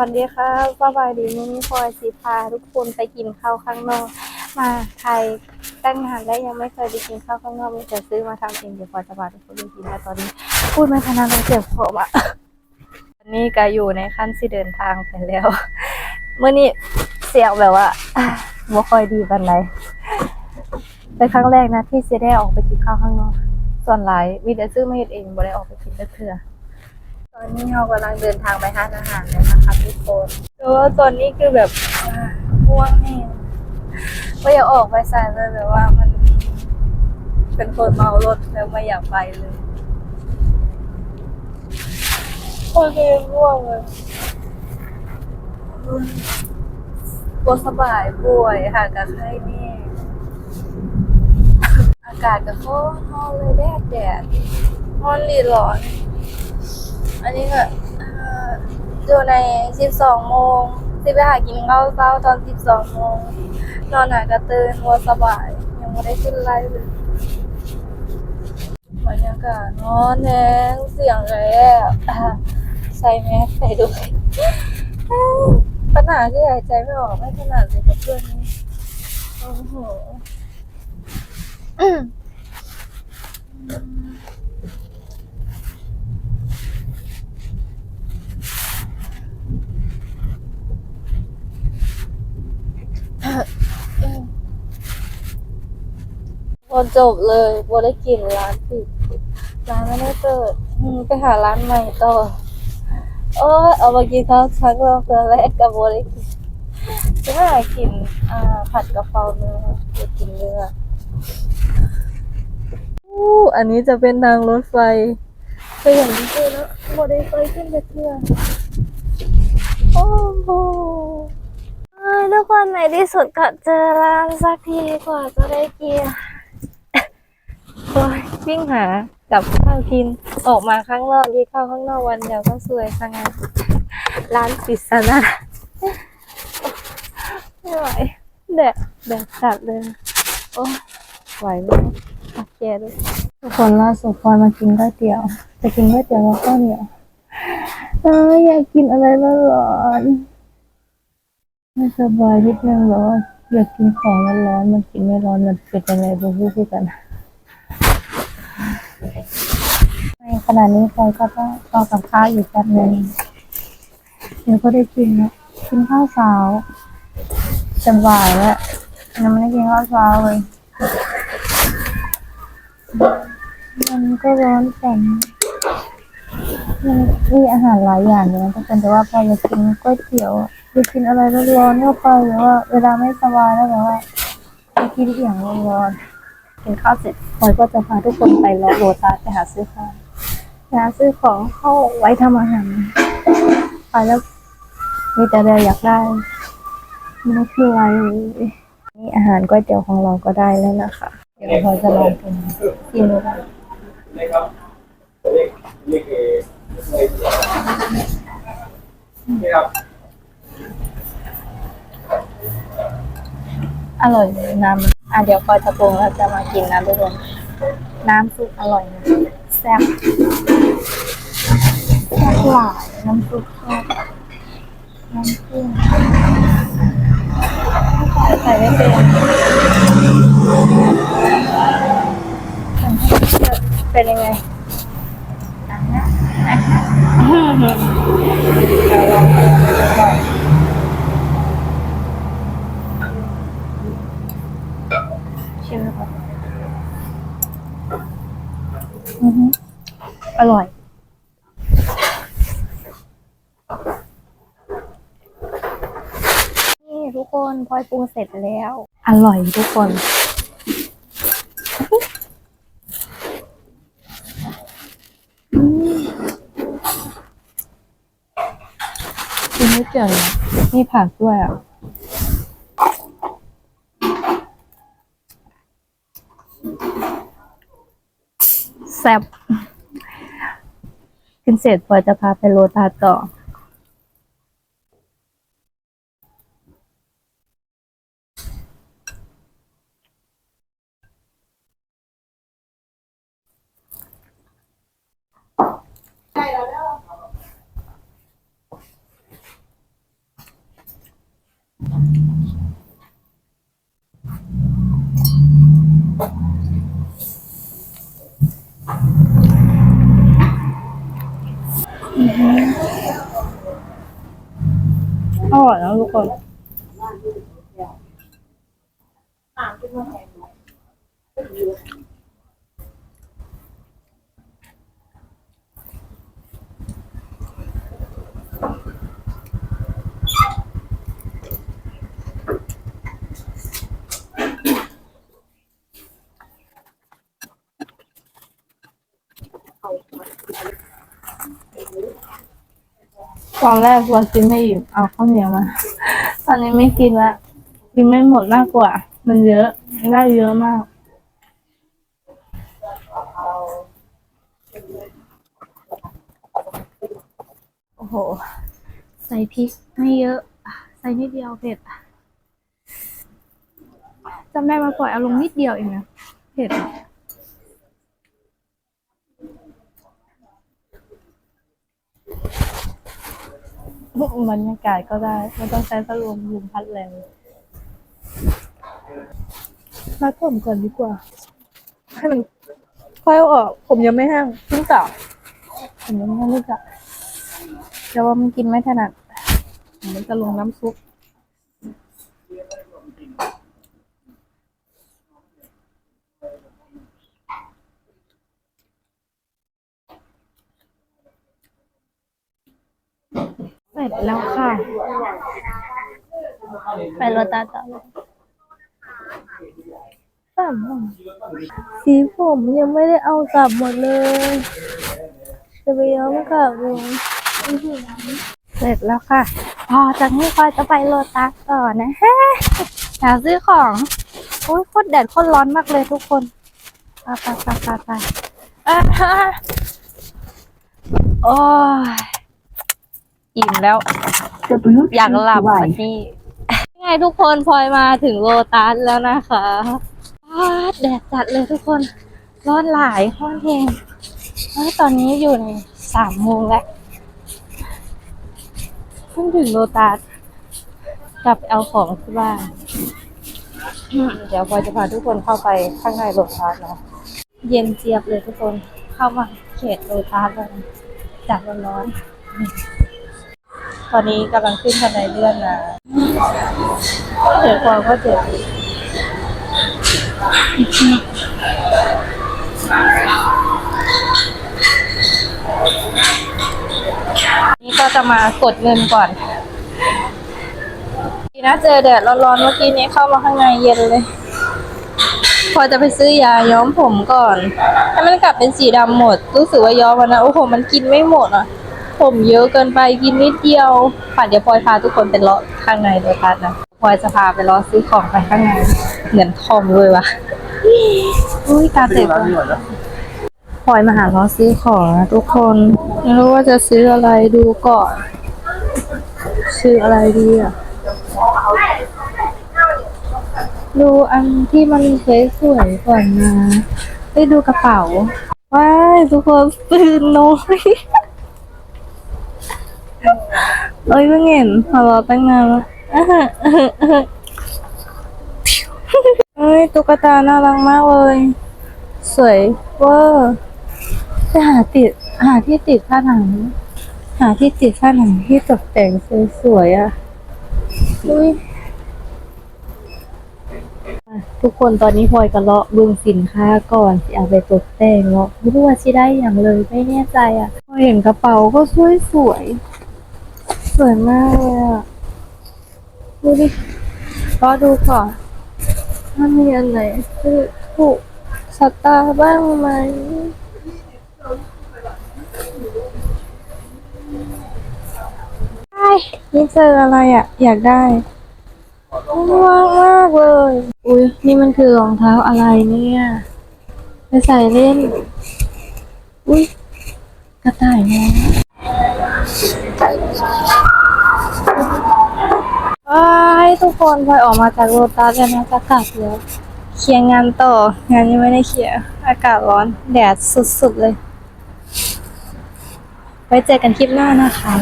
วัสดีค่ะสบายดีมื้อนี้พลอยสิพาทุกคนไปกินข้าวข้างนอก มาไทยตั้งนานแล้วยังไม่เคยไปกินข้าวข้างนอกมีแต่ซื้อมาทำเองเดี๋ยวพลอยจะพาทุกคนไปกินแล้วตอนนี้ พูดไม่ทันแล้วเจ็บคออะวันนี้ก็อยู่ในขั้นที่เดินทางไปแล้วเมื่อนี้เสียงแบบว่าบ่ค่อยดีปานใดเป็นครั้งแรกนะที่จะได้ออกไปกินข้าวข้างนอก ส่วนหลายมีแต่ซื้อมาเฮ็ดเองบ่ได้ออกไปกินเทื่อ อนนี้เรากำลังเดินทางไปร้านอาหารเลยนะคะทุกคนแต่ว่าตอนนี้คือแบบอ่าง่วงแห้งไม่อยากออกไปสายเลยแบบว่ามัน เป็นคนเมารถแล้วไม่อยากไปเลยโอเคง่วงเลยปวดสบายป่วยค่ะกับไข้นี่อากาศก็ร้อนเลยแดดแดดร้อนรีร้อน อันนี้ก็เอ่ออยู่ใน 12 โมงสิไปหากินข้าวเช้าตอน 12 โมง นอนหากระตื่นวัวสบาย ยังไม่ได้ขึ้นไล่เลยบรรยากาศนอนแนงเสียงเลยอะใส่แมสใส่ด้วยปัญหาคือหายใจไม่ออกไม่ถนัดเลยกับเพื่อนนี้โอ้โห อืมพอจบเลยบได้กินร้านปิดร้านไม่ได้เปิดอืมไปหาร้านใหม่ต่อโอ้ยเอามากินข้าวชักรอบเกลือแรกกับบได้กินจะไม่อยากกินอ่าผัดกะเพราเนื้อจะกินเนื้ออู้อันนี้จะเป็นทางรถไฟไปอย่างที่เจอแล้วบได้ไฟขึ้นไปเพื่อนโอ้โหเอ้ย ทุกคนในที่สุดก็เจอร้านสักทีกว่าจะได้กินโอ้ยวิ่งหากับข้าวกินออกมาข้างนอกยี่เข้าวข้างนอกวันเดียวก็สวยซะงั้นร้านปิดซะนะไม่ไหวแดดแดดจัดเลยโอ้ไหวไหมโอเคด้วยทุกคนล่าสุดพอมากินก๋วยเตี๋ยวจะกินก๋วยเตี๋ยวแล้วก็เหนียวเอออยากกินอะไรร้อนๆ ไม่สบายนิดนึงแล้วออยากกินของร้อนๆมันกินไม่ร้อนมันเป็นยังไงบูบูพูดกันในขณะนี้พลอยก็ต้องรอกับข้าวอยู่แป๊บนึงเดี๋ยวก็ได้กินแล้วกินข้าวเช้าจะบ่ายแล้วยังไม่ได้กินข้าวเช้าเลยมันก็ร้อนแต่มันมีอาหารหลายอย่างเลยนะทุกคนแต่ว่าพออยากกินก๋วยเตี๋ยว อะอกินอะไรร้อนๆเข้าไปหรือว่า เวลาไม่สบายแล้วแบบว่าไปกินอย่างร้อนๆกินข้าวเสร็จพลอยก็จะพาทุกคนไปรอโรตัสไปหาซื้อข้าวหาซื้อของเข้าไว้ทำอาหารไปแล้ว มีแต่เราอยากได้ไม่คืออะไรเลยนี่อาหารก๋วยเตี๋ยวของเราก็ได้แล้วนะคะ เดี๋ยวพอจะลองกินกินดูกันนี่ครับ อร่อยเลยน้ำอะเดี๋ยวคอยจะปรุงแล้วจะมากินนะทุกคนน้ำซุปอร่อยนะแซ่บแซ่บหลายน้ำซุปแซ่บน้ำซุปใส่ไม่เป็นเป็นยังไงอะนะอะนะเราลองดูก่อน ชิมดูก่อนอืออร่อย นี่ทุกคนพลอยปรุงเสร็จแล้ว อร่อยทุกคน กินไม่เจอเลยมีผักด้วยอะ แซ่บกินเสร็จพอยจะพาไปโลตาต่อ อร่อยนะทุกคน ตอนแรกวันกินไม่อิ่มเอาข้าวเหนียวมา ตอนนี้ไม่กินละกินไม่หมดมากกว่า มันเยอะได้เยอะมาก โอ้โห ใส่พริกไม่เยอะ ใส่นิดเดียวเผ็ดจำได้มาปล่อยเอาลงนิดเดียวเองนะเผ็ด บรรยากาศก็ได้ ไม่ต้องใช้พัดลมลมพัดแรงรัดผมก่อนดีกว่า ให้มันค่อยออก ผมยังไม่แห้งเพิ่งตัดผมยังไม่แห้งเพิ่งตัดแต่ว่ามันกินไม่ถนัดมันจะลงน้ำซุป ร็จแล้วค่ะ ไปรถตาต่อเลยสามหมดสีผมยังไม่ได้เอากลับหมดเลย จะไปย้อมกลับเลยอื้อหือเสร็จแล้วค่ะ พอจากนี้ก็จะไปโลตัสต่อนะฮะอยากซื้อของโอ้ยโคตรแดดโคตรร้อนมากเลยทุกคนไปไปไปไปไปอ่าฮะโอ้ย อิ่มแล้ว อยากหลับอะพี่ยังไงทุกคนพลอยมาถึงโลตัสแล้วนะคะว้าดแดดจัดเลยทุกคนร้อนหลายร้อนแหงแล้วตอนนี้อยู่ในสามโมงแล้วเพิ่งถึงโลตัสกลับไปเอาของที่บ้านอืมเดี๋ยวพลอยจะพาทุกคนเข้าไปข้างในโลตัสนะเย็นเจี๊ยบเลยทุกคนเข้ามาเขตโลตัสแล้วนะจัดร้อนๆ ตอนนี้กำลังขึ้นบันไดเลื่อนนะเดี๋ยวความก็เจ็บนี่ก็จะมากดเงินก่อนดีนะเจอแดดร้อนๆเมื่อกี้นี้เข้ามาข้างในเย็นเลย พอจะไปซื้อยาย้อมผมก่อน ให้มันกลับเป็นสีดำหมด รู้สึกว่าย้อมวันนะ โอ้โห มันกินไม่หมดอะ ผมเยอะเกินไปกินนิดเดียวป่ะเดี๋ยวพลอยพาทุกคนไปเลาะข้างในโดยพัดนะพลอยจะพาไปเลาะซื้อของไปข้างในเหมือนทอมเลยวะอุ้ยตาเจ็บร้านว่ะนี้หมดแล้วพลอยมาหาเลาะซื้อของนะทุกคนไม่รู้ว่าจะซื้ออะไรดูก่อน ซื้ออะไรดีอะดูอันที่มันสวยๆก่อนนะไปดูกระเป๋าว้ายทุกคนตื่นน้อย เอ้ยเพิ่งเห็นพอรอตั้งนานแล้วอะฮะอะฮะอะฮะเอ้ยตุ๊กตาน่ารักมากเลย สวยเวอร์จะหาติดหาที่ติดผ้าหนัง หาที่ติดผ้าหนังที่ตกแต่งสวยๆอะอุ้ยทุกคนตอนนี้พลอยกันเลาะบึงสินค้าก่อนสิเอาไปตกแต่งเนาะไม่รู้ว่าชิได้อย่างเลยไม่แน่ใจอะพอเห็นกระเป๋าก็สวยสวย วยมากเลยอะดูดิรอดูก่อนว่ามีอันไหนคือถูกสตาร์บ้างไหมใช่นี่เจออะไรอะอยากได้ว้าวมากเลย อุ้ยนี่มันคือรองเท้าอะไรเนี่ยไปใส่เล่น อุ้ยกระต่ายน้อย ว้ายทุกคนพลอยออกมาจากโรตัสแล้วนะอากลับแล้วเคลียร์งานต่อ งานยังไม่ได้เคลียร์ อากาศร้อน แดดสุดๆเลย ไว้เจอกันคลิปหน้านะคะ